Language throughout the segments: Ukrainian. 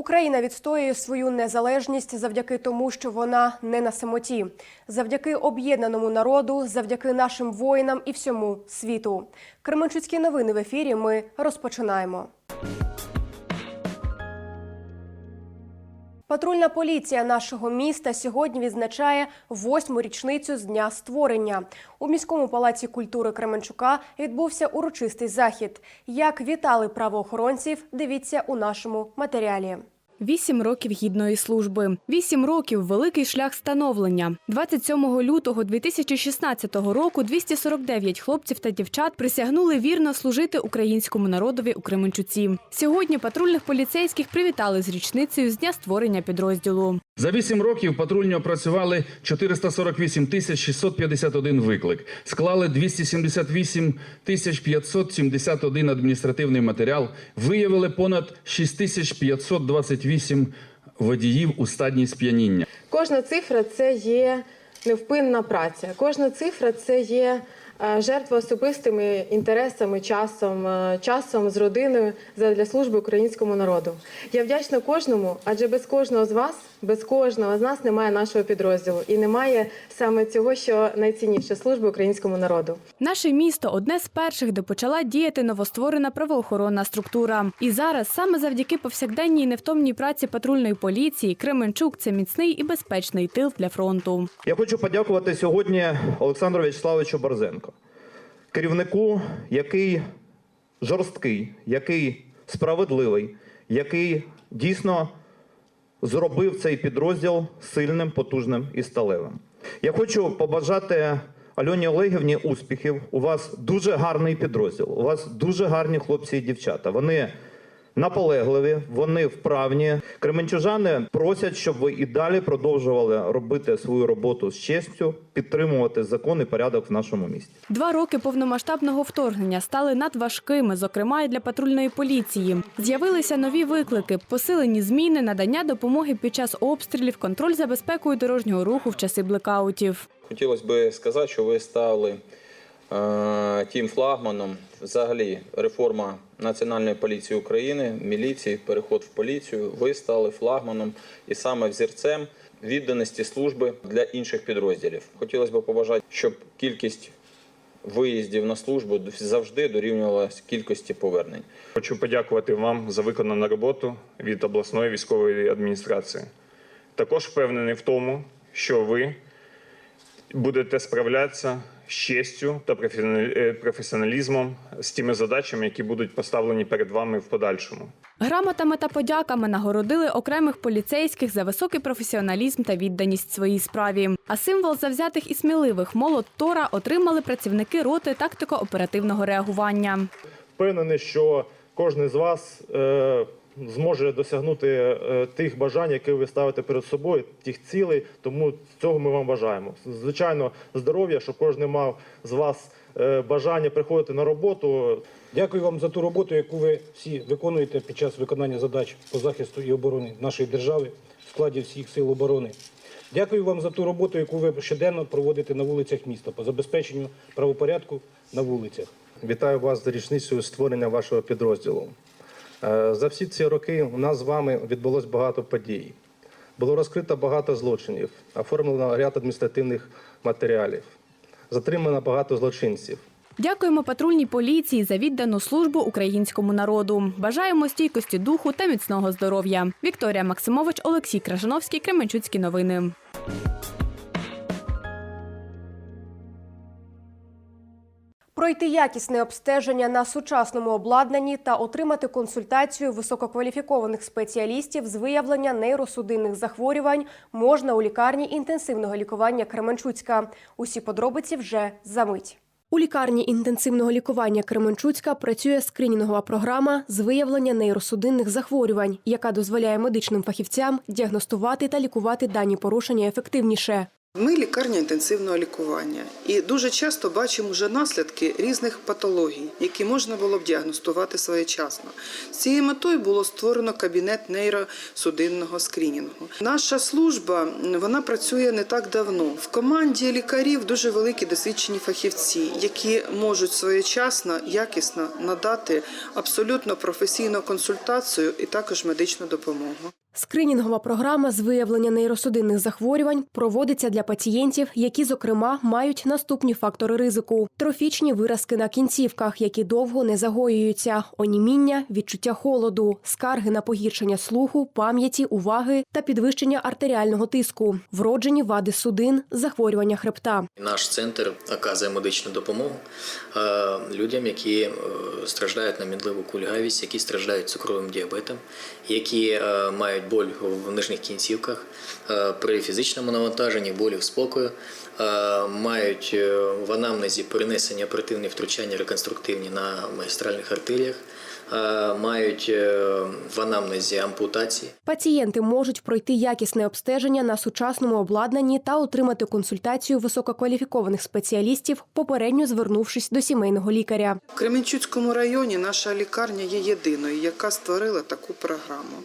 Україна відстоює свою незалежність завдяки тому, що вона не на самоті, завдяки об'єднаному народу, завдяки нашим воїнам і всьому світу. Кременчуцькі новини в ефірі. Ми розпочинаємо. Патрульна поліція нашого міста сьогодні відзначає восьму річницю з дня створення. У міському палаці культури Кременчука відбувся урочистий захід. Як вітали правоохоронців, дивіться у нашому матеріалі. Вісім років гідної служби, вісім років великий шлях становлення. 27 лютого 2016 року 249 хлопців та дівчат присягнули вірно служити українському народові у Кременчуці. Сьогодні патрульних поліцейських привітали з річницею з дня створення підрозділу. За вісім років патрульні опрацювали 448 тисяч 651 виклик, склали 278 тисяч 571 адміністративний матеріал, виявили понад 6528 38 водіїв у стадії сп'яніння. Кожна цифра це є невпинна праця, кожна цифра це є е, жертва особистими інтересами, часом, е, часом з родиною для служби українському народу. Я вдячна кожному, адже без кожного з вас, без кожного з нас немає нашого підрозділу і немає саме цього, що найцінніше служби українському народу. Наше місто одне з перших, де почала діяти новостворена правоохоронна структура. І зараз, саме завдяки повсякденній невтомній праці патрульної поліції, Кременчук це міцний і безпечний тил для фронту. Я хочу подякувати сьогодні Олександру В'ячеславовичу Борзенко, керівнику, який жорсткий, який справедливий, який дійсно зробив цей підрозділ сильним, потужним і сталевим. Я хочу побажати Альоні Олегівні успіхів. У вас дуже гарний підрозділ. У вас дуже гарні хлопці і дівчата. Вони наполегливі, вони вправні. Кременчужани просять, щоб ви і далі продовжували робити свою роботу з честю, підтримувати закон і порядок в нашому місті. Два роки повномасштабного вторгнення стали надважкими, зокрема і для патрульної поліції. З'явилися нові виклики, посилені зміни, надання допомоги під час обстрілів, контроль за безпекою дорожнього руху в часи блекаутів. Хотілося б сказати, що ви стали тим флагманом взагалі реформа Національної поліції України, міліції, переход в поліцію. Ви стали флагманом і саме взірцем відданості служби для інших підрозділів. Хотілося б побажати, щоб кількість виїздів на службу завжди дорівнювала кількості повернень. Хочу подякувати вам за виконану роботу від обласної військової адміністрації. Також впевнений в тому, що ви будете справлятися з честю та професіоналі- професіоналізмом з тими задачами, які будуть поставлені перед вами в подальшому. Грамотами та подяками нагородили окремих поліцейських за високий професіоналізм та відданість своїй справі. А символ завзятих і сміливих молот Тора отримали працівники роти тактико-оперативного реагування. впевнений, що кожен з вас е, зможе досягнути е, тих бажань, які ви ставите перед собою, тих цілей. Тому цього ми вам бажаємо. Звичайно, здоров'я, щоб кожен мав з вас е, бажання приходити на роботу. Дякую вам за ту роботу, яку ви всі виконуєте під час виконання задач по захисту і оборони нашої держави в складі всіх сил оборони. Дякую вам за ту роботу, яку ви щоденно проводите на вулицях міста по забезпеченню правопорядку на вулицях. Вітаю вас з річницею створення вашого підрозділу. Е, За всі ці роки у нас з вами відбулось багато подій. Було розкрито багато злочинів, оформлено ряд адміністративних матеріалів, затримано багато злочинців. Дякуємо патрульній поліції за віддану службу українському народу. Бажаємо стійкості духу та міцного здоров'я. Вікторія Максимович, Олексій Кражановський, Кременчуцькі новини. Пройти якісне обстеження на сучасному обладнанні та отримати консультацію висококваліфікованих спеціалістів з виявлення нейросудинних захворювань можна у лікарні інтенсивного лікування Кременчуцька. Усі подробиці вже за мить. У лікарні інтенсивного лікування Кременчуцька працює скринінгова програма з виявлення нейросудинних захворювань, яка дозволяє медичним фахівцям діагностувати та лікувати дані порушення ефективніше. Ми лікарня інтенсивного лікування і дуже часто бачимо вже наслідки різних патологій, які можна було б діагностувати своєчасно. З цією метою було створено кабінет нейросудинного скрінінгу. Наша служба вона працює не так давно. В команді лікарів дуже великі досвідчені фахівці, які можуть своєчасно, якісно надати абсолютно професійну консультацію і також медичну допомогу. Скринінгова програма з виявлення нейросудинних захворювань проводиться для пацієнтів, які, зокрема, мають наступні фактори ризику: трофічні виразки на кінцівках, які довго не загоюються, оніміння, відчуття холоду, скарги на погіршення слуху, пам'яті, уваги та підвищення артеріального тиску, вроджені вади судин, захворювання хребта. Наш центр оказує медичну допомогу е, людям, які е, страждають на мінливу кульгавість, які страждають цукровим діабетом, які е, мають боль в нижніх кінцівках е, при фізичному навантаженні, болі в спокою, е, мають е, в анамнезі перенесення оперативні втручання реконструктивні на магістральних артеріях, мають е, в анамнезі ампутації. Пацієнти можуть пройти якісне обстеження на сучасному обладнанні та отримати консультацію висококваліфікованих спеціалістів, попередньо звернувшись до сімейного лікаря. В Кременчуцькому районі наша лікарня є єдиною, яка створила таку програму.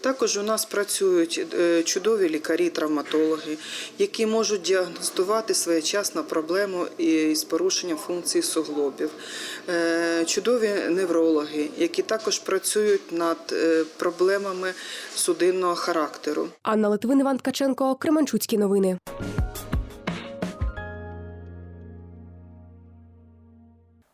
Також у нас працюють е, чудові лікарі-травматологи, які можуть діагностувати своєчасно проблему із порушенням функції суглобів. Е, Чудові неврологи, які також працюють над е, проблемами судинного характеру. Анна Литвин, Іван Ткаченко, Кременчуцькі новини.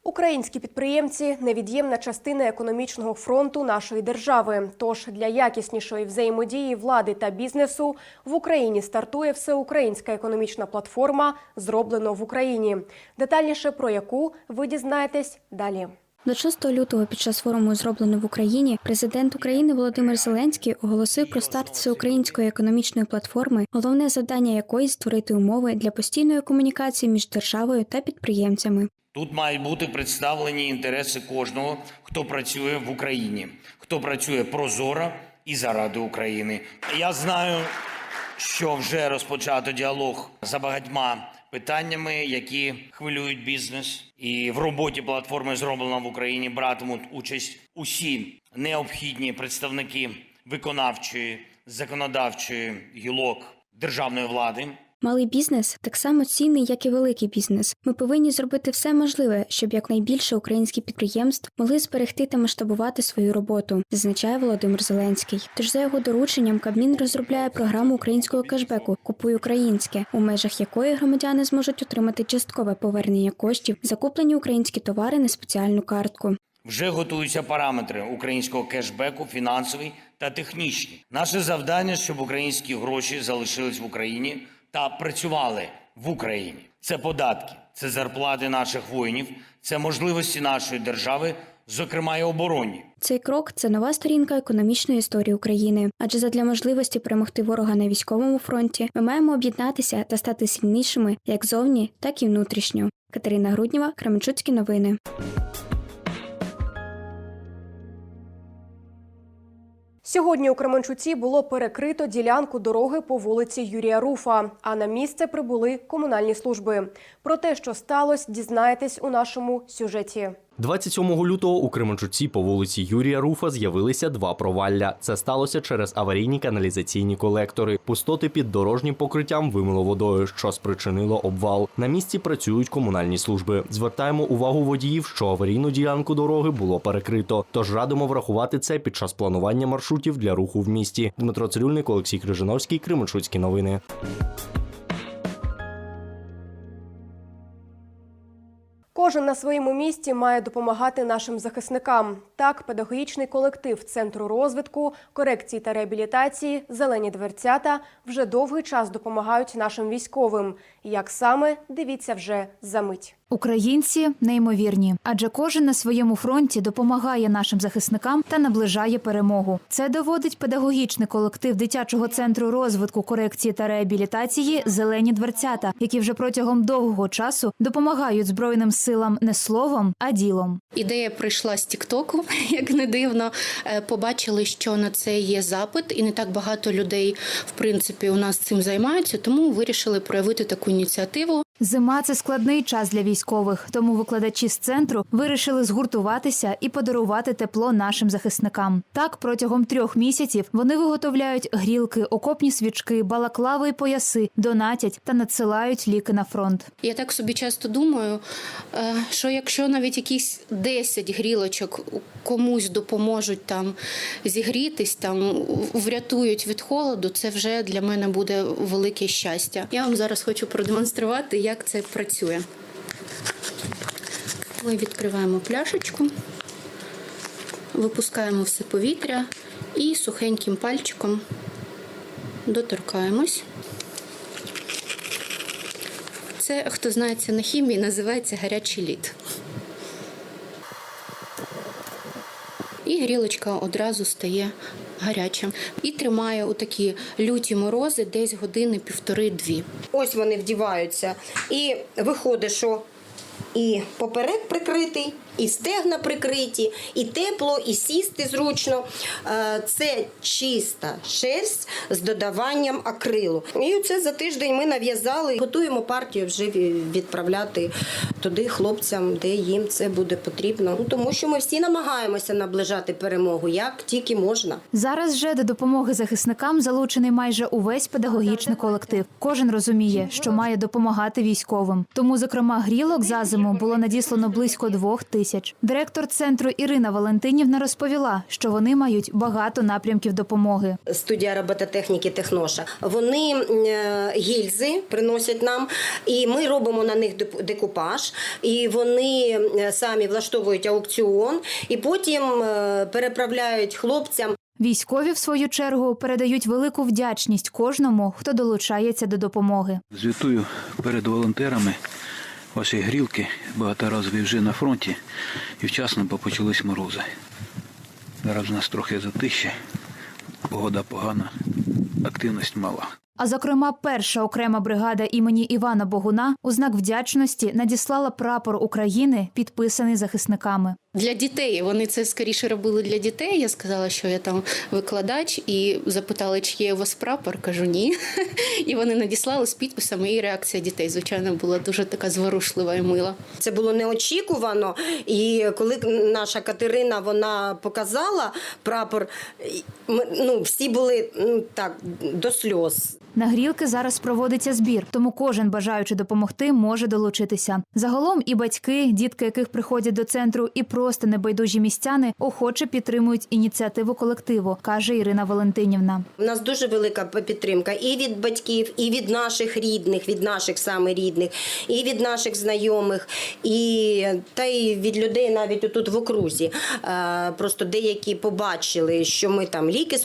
Українські підприємці невід'ємна частина економічного фронту нашої держави. Тож для якіснішої взаємодії влади та бізнесу в Україні стартує всеукраїнська економічна платформа Зроблено в Україні. Детальніше про яку ви дізнаєтесь далі. До 6 лютого під час форуму зроблено в Україні президент України Володимир Зеленський оголосив про старт всеукраїнської економічної платформи, головне завдання якої створити умови для постійної комунікації між державою та підприємцями. Тут мають бути представлені інтереси кожного, хто працює в Україні, хто працює прозоро і заради України. Я знаю, що вже розпочато діалог за багатьма питаннями, які хвилюють бізнес, і в роботі платформи зроблена в Україні братимуть участь усі необхідні представники виконавчої, законодавчої гілок державної влади. Малий бізнес так само цінний, як і великий бізнес. Ми повинні зробити все можливе, щоб якнайбільше українських підприємств могли зберегти та масштабувати свою роботу, зазначає Володимир Зеленський. Тож за його дорученням Кабмін розробляє програму українського кешбеку Купуй українське, у межах якої громадяни зможуть отримати часткове повернення коштів, закуплені українські товари на спеціальну картку. Вже готуються параметри українського кешбеку, фінансові та технічні. Наше завдання, щоб українські гроші залишились в Україні та працювали в Україні. Це податки, це зарплати наших воїнів, це можливості нашої держави, зокрема й оборонні. Цей крок це нова сторінка економічної історії України. Адже задля можливості перемогти ворога на військовому фронті ми маємо об'єднатися та стати сильнішими як зовні, так і внутрішньо. Катерина Груднєва, Кременчуцькі новини. Сьогодні у Кременчуці було перекрито ділянку дороги по вулиці Юрія Руфа, а на місце прибули комунальні служби. Про те, що сталося, дізнаєтесь у нашому сюжеті. 27 лютого у Кременчуці по вулиці Юрія Руфа з'явилися два провалля. Це сталося через аварійні каналізаційні колектори. Пустоти під дорожнім покриттям вимило водою, що спричинило обвал. На місці працюють комунальні служби. Звертаємо увагу водіїв, що аварійну ділянку дороги було перекрито. Тож радимо врахувати це під час планування маршрутів для руху в місті. Дмитро Цирюльник, Олексій Крижановський, Кременчуцькі новини. Кожен на своєму місці має допомагати нашим захисникам. Так, педагогічний колектив Центру розвитку, корекції та реабілітації Зелені дверцята вже довгий час допомагають нашим військовим. Як саме дивіться вже за мить. Українці неймовірні, адже кожен на своєму фронті допомагає нашим захисникам та наближає перемогу. Це доводить педагогічний колектив дитячого центру розвитку, корекції та реабілітації Зелені дверцята, які вже протягом довгого часу допомагають збройним силам не словом, а ділом. Ідея прийшла з Тіктоку, як не дивно. Е, Побачили, що на це є запит, і не так багато людей, в принципі, у нас цим займаються, тому вирішили проявити таку ініціативу. Зима це складний час для військових, тому викладачі з центру вирішили згуртуватися і подарувати тепло нашим захисникам. Так, протягом трьох місяців вони виготовляють грілки, окопні свічки, балаклави і пояси, донатять та надсилають ліки на фронт. Я так собі часто думаю, е, що якщо навіть якісь 10 грілочок комусь допоможуть там зігрітись, там врятують від холоду, це вже для мене буде велике щастя. Я вам зараз хочу продемонструвати, як це працює. Ми відкриваємо пляшечку, випускаємо все повітря і сухеньким пальчиком доторкаємось. Це, хто знається на хімії, називається гарячий лід. І грілочка одразу стає гаряча. І тримає у такі люті морози десь години півтори-дві. Ось вони вдіваються. І виходить, що і поперек прикритий, і стегна прикриті, і тепло, і сісти зручно. Е, Це чиста шерсть з додаванням акрилу. І це за тиждень ми нав'язали. Готуємо партію вже відправляти туди хлопцям, де їм це буде потрібно. Ну, тому що ми всі намагаємося наближати перемогу, як тільки можна. Зараз же до допомоги захисникам залучений майже увесь педагогічний колектив. Кожен розуміє, що має допомагати військовим. Тому, зокрема, грілок за зиму було надіслано близько двох тисяч. Директор центру Ірина Валентинівна розповіла, що вони мають багато напрямків допомоги. студія робототехніки Техноша. Вони е, гільзи приносять нам, і ми робимо на них декупаж. І вони е, самі влаштовують аукціон, і потім е, переправляють хлопцям. Військові, в свою чергу, передають велику вдячність кожному, хто долучається до допомоги. Звітую перед волонтерами. Ваші грілки багаторазові вже на фронті і вчасно, почались морози. Зараз у нас трохи затище, погода погана, активність мала. А зокрема, перша окрема бригада імені Івана Богуна у знак вдячності надіслала прапор України, підписаний захисниками. Для дітей вони це скоріше робили для дітей. Я сказала, що я там викладач, і запитали, чи є у вас прапор. Кажу ні. І вони надіслали з підписами. І реакція дітей, звичайно, була дуже така зворушлива і мила. Це було неочікувано. І коли наша Катерина вона показала прапор, ми, ну, всі були ну, так до сльоз. На грілки зараз проводиться збір, тому кожен бажаючи допомогти може долучитися. Загалом і батьки, дітки, яких приходять до центру, і просто небайдужі містяни охоче підтримують ініціативу колективу, каже Ірина Валентинівна. У нас дуже велика підтримка і від батьків, і від наших рідних, від наших саме рідних, і від наших знайомих, і та й від людей навіть тут в окрузі. Е, Просто деякі побачили, що ми там ліки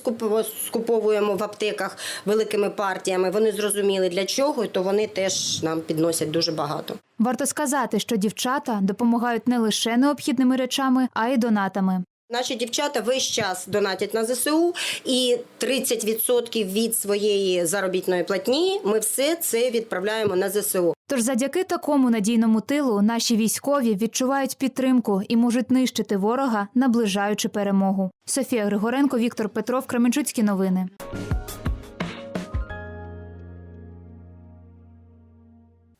скуповуємо в аптеках великими партіями. Вони зрозуміли для чого, то вони теж нам підносять дуже багато. Варто сказати, що дівчата допомагають не лише необхідними речами, а й донатами. Наші дівчата весь час донатять на ЗСУ, і 30% від своєї заробітної платні ми все це відправляємо на ЗСУ. Тож завдяки такому надійному тилу наші військові відчувають підтримку і можуть нищити ворога, наближаючи перемогу. Софія Григоренко, Віктор Петров, Кременчуцькі новини.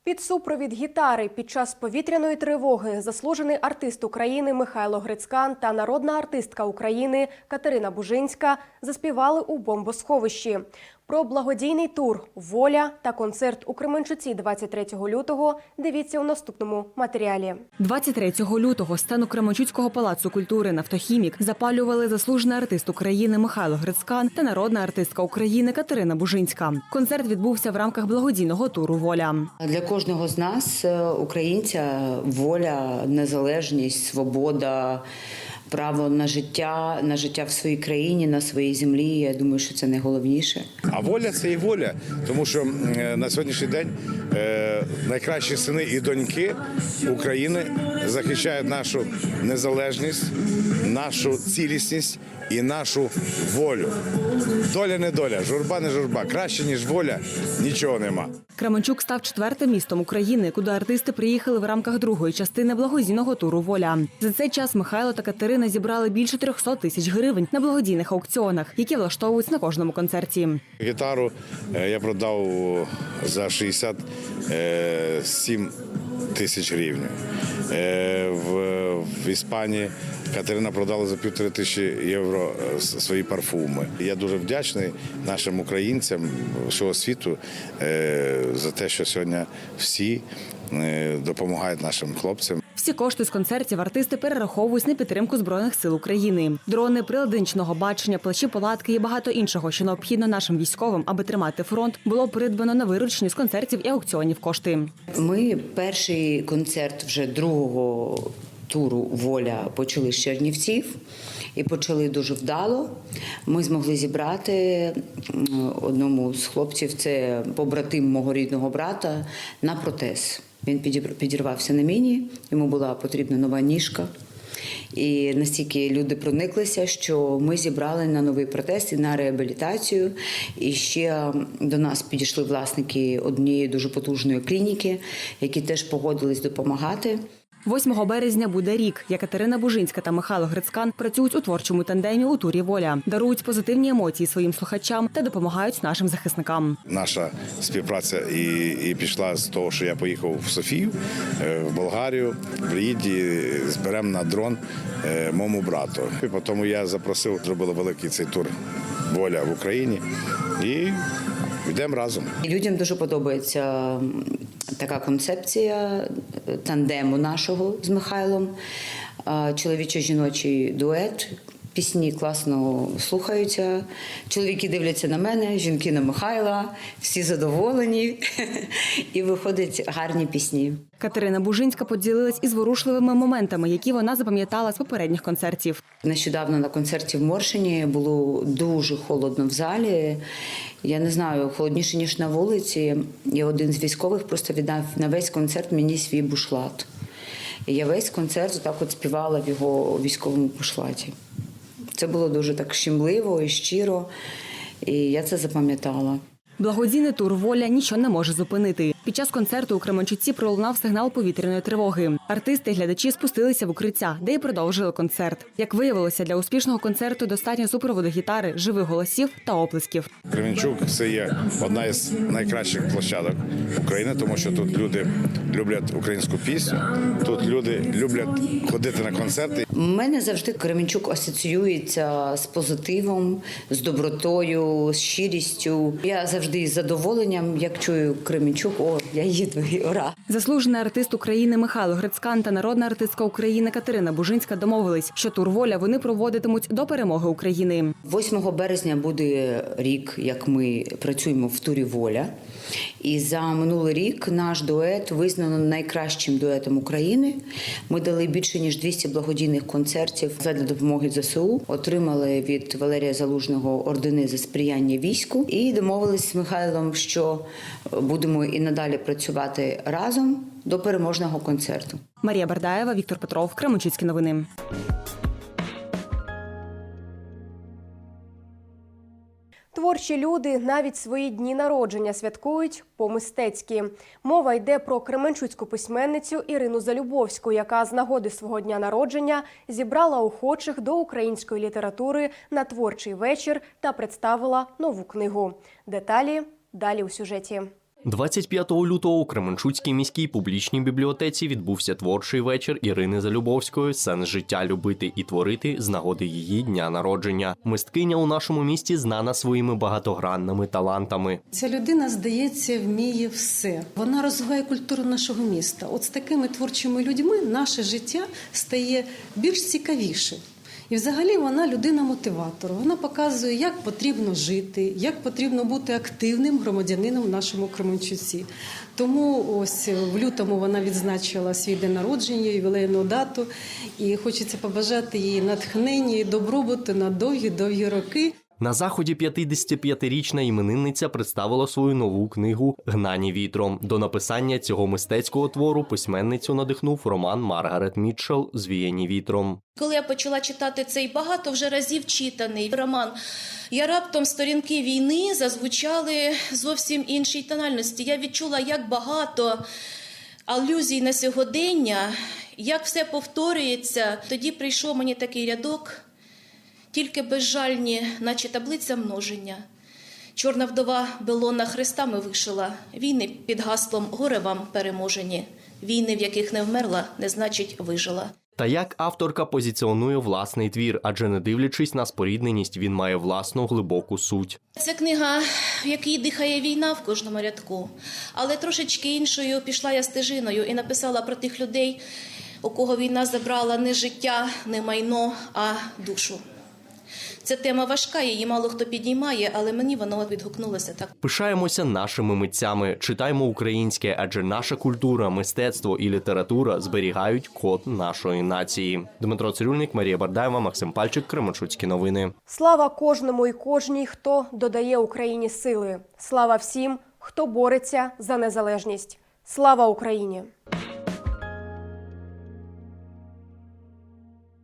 Під супровід гітари під час повітряної тривоги заслужений артист України Михайло Грицькан та народна артистка України Катерина Бужинська заспівали у бомбосховищі. Про благодійний тур Воля та концерт у Кременчуці 23 лютого. Дивіться у наступному матеріалі. 23 лютого стану Кременчуцького палацу культури «Нафтохімік» запалювали заслужений артист України Михайло Грицькан та народна артистка України Катерина Бужинська. Концерт відбувся в рамках благодійного туру Воля. Для кожного з нас, е, українця, воля, незалежність, свобода, право на життя, на життя в своїй країні, на своїй землі. Я думаю, що це найголовніше. А воля це і воля, тому що е, на сьогоднішній день е, найкращі сини і доньки України захищають нашу незалежність, нашу цілісність і нашу волю. Доля не доля, журба не журба. Краще ніж воля нічого нема. Кременчук став четвертим містом України, куди артисти приїхали в рамках другої частини благодійного туру Воля. За цей час Михайло та Катерина зібрали більше 300 тисяч гривень на благодійних аукціонах, які влаштовують на кожному концерті. Гітару е, я продав за 67 тисяч гривень. Е, В, Іспанії Катерина продала за півтори тисячі євро е, свої парфуми. Я дуже вдячний нашим українцям всього світу е, за те, що сьогодні всі допомагають нашим хлопцям. Всі кошти з концертів артисти перераховують на підтримку збройних сил України. Дрони, прилади нічного бачення, плащі, палатки і багато іншого, що необхідно нашим військовим, аби тримати фронт, було придбано на виручені з концертів і аукціонів кошти. Ми перший концерт вже другого туру Воля почали з Чернівців і почали дуже вдало. Ми змогли зібрати одному з хлопців, це побратим мого рідного брата, на протез. Він підірвався на міні, йому була потрібна нова ніжка. І настільки люди прониклися, що ми зібрали на новий протест і на реабілітацію. І ще до нас підійшли власники однієї дуже потужної клініки, які теж погодились допомагати. 8 березня буде рік. як Катерина Бужинська та Михайло Грицькан працюють у творчому тандемі у турі Воля, дарують позитивні емоції своїм слухачам та допомагають нашим захисникам. Наша співпраця і, і пішла з того, що я поїхав в Софію, е, в Болгарію, в Ріді, зберемо на дрон е, моєму брату. І потім я запросив, зробили великий цей тур воля в Україні і йдемо разом. Людям дуже подобається така концепція е, тандему нашого з Михайлом. Чоловічо-жіночий дует. Пісні класно слухаються. Чоловіки дивляться на мене, жінки на Михайла, всі задоволені. І виходять гарні пісні. Катерина Бужинська поділилась із ворушливими моментами, які вона запам'ятала з попередніх концертів. Нещодавно на концерті в Моршині було дуже холодно в залі. Я не знаю, холодніше, ніж на вулиці. І один з військових просто віддав на весь концерт мені свій бушлат. І я весь концерт так от співала в його військовому бушлаті. Це було дуже так щемливо і щиро, і я це запам'ятала. Благодійний тур Воля нічого не може зупинити. Під час концерту у Кременчуці пролунав сигнал повітряної тривоги. Артисти і глядачі спустилися в укриття, де й продовжили концерт. Як виявилося, для успішного концерту достатньо супроводу гітари, живих голосів та оплесків. Кременчук це є одна із найкращих площадок України, тому що тут люди люблять українську пісню. Тут люди люблять ходити на концерти. У мене завжди Кременчук асоціюється з позитивом, з добротою, з щирістю. Я завжди з задоволенням, як чую Кременчук, о, я їду, і ура. Заслужений артист України Михайло Грицкан та народна артистка України Катерина Бужинська домовились, що тур Воля вони проводитимуть до перемоги України. 8 березня буде рік, як ми працюємо в турі Воля. І за минулий рік наш дует визнано найкращим дуетом України. Ми дали більше ніж 200 благодійних концертів для допомоги ЗСУ. Отримали від Валерія Залужного ордени за сприяння війську і домовились з Михайлом, що будемо і надалі працювати разом до переможного концерту. Марія Бардаєва, Віктор Петров, Кременчуцькі новини. Творчі люди навіть свої дні народження святкують по-мистецьки. Мова йде про кременчуцьку письменницю Ірину Залюбовську, яка з нагоди свого дня народження зібрала охочих до української літератури на творчий вечір та представила нову книгу. Деталі далі у сюжеті. 25 лютого у Кременчуцькій міській публічній бібліотеці відбувся творчий вечір Ірини Залюбовської Сенс життя любити і творити з нагоди її дня народження. Мисткиня у нашому місті знана своїми багатогранними талантами. Ця людина, здається, вміє все. Вона розвиває культуру нашого міста. От з такими творчими людьми наше життя стає більш цікавіше. І взагалі вона людина-мотиватор. Вона показує, як потрібно жити, як потрібно бути активним громадянином в нашому Кременчуці. Тому ось в лютому вона відзначила свій день народження, ювілейну дату. І хочеться побажати їй натхнення і добробуту на довгі-довгі роки. На заході 55-річна іменинниця представила свою нову книгу Гнані вітром. До написання цього мистецького твору письменницю надихнув роман Маргарет Мітчелл Звіяні вітром. Коли я почала читати цей багато вже разів читаний роман, я раптом сторінки війни зазвучали зовсім іншій тональності. Я відчула, як багато алюзій на сьогодення, як все повторюється. Тоді прийшов мені такий рядок, тільки безжальні, наче таблиця множення. Чорна вдова Белона хрестами вишила. Війни під гаслом горе вам переможені. Війни, в яких не вмерла, не значить вижила. Та як авторка позиціонує власний твір, адже не дивлячись на спорідненість, він має власну глибоку суть. Це книга, в якій дихає війна в кожному рядку, але трошечки іншою пішла я стежиною і написала про тих людей, у кого війна забрала не життя, не майно, а душу. Ця тема важка, її мало хто підіймає, але мені воно відгукнулося так. Пишаємося нашими митцями, читаймо українське, адже наша культура, мистецтво і література зберігають код нашої нації. Дмитро Цирюльник, Марія Бардаєва, Максим Пальчик, Кременчуцькі новини. Слава кожному і кожній, хто додає Україні сили. Слава всім, хто бореться за незалежність. Слава Україні!